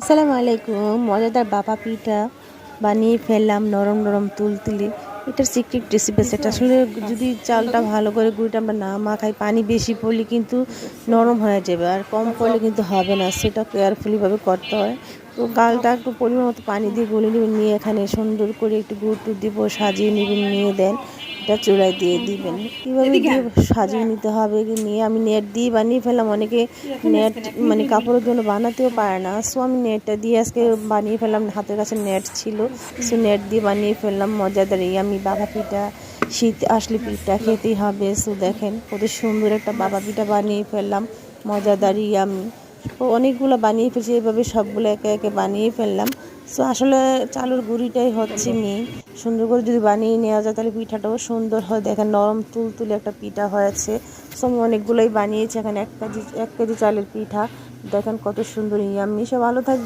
আসসালামু আলাইকুম। মজাদার বাবা পিঠা বানিয়ে ফেললাম নরম নরম তুলতুলে। এটার সিক্রেট রেসিপি সেটা আসলে যদি চালটা ভালো করে গুঁড়িটা আমরা না মাখাই, পানি বেশি পড়লে কিন্তু নরম হয়ে যাবে আর কম পড়লে কিন্তু হবে না। সেটা কেয়ারফুলিভাবে করতে হয়। তো গালটা একটু পরিমাণ মতো পানি দিয়ে গুলে নেবেন, নিয়ে এখানে সুন্দর করে একটু গুড় টুর দিব সাজিয়ে নেবেন, নিয়ে দেন। এটা চূড়ায় দিয়ে দিবেন। কীভাবে সাজিয়ে নিতে হবে নিয়ে? আমি নেট দিয়ে বানিয়ে ফেলাম অনেকে নেট মানে কাপড়ের জন্য বানাতেও পারে না। সো আমি নেটটা দিয়ে আজকে বানিয়ে ফেললাম। হাতের কাছে নেট ছিল। সো নেট দিয়ে বানিয়ে ফেললাম। মজাদার এই আমি বাবা পিঠা শীত আসলে পিঠা খেতেই হবে। সো দেখেন কত সুন্দর একটা বাবা পিঠা বানিয়ে ফেললাম। মজাদার আমি। অনেকগুলো বানিয়ে ফেলছি এইভাবে সবগুলো একে একে বানিয়ে ফেললাম। সো আসলে চালুর গুড়িটাই হচ্ছে মেয়ে সুন্দর করে যদি বানিয়ে নেওয়া যায়, তাহলে পিঠাটাও সুন্দর হয়। দেখেন নরম তুল তুলে একটা পিঠা হয়েছে। সো আমি অনেকগুলোই বানিয়েছি, এখানে এক কেজি এক কেজি চালের পিঠা। দেখেন কত সুন্দর ইয়ামি সব ভালো থাকবে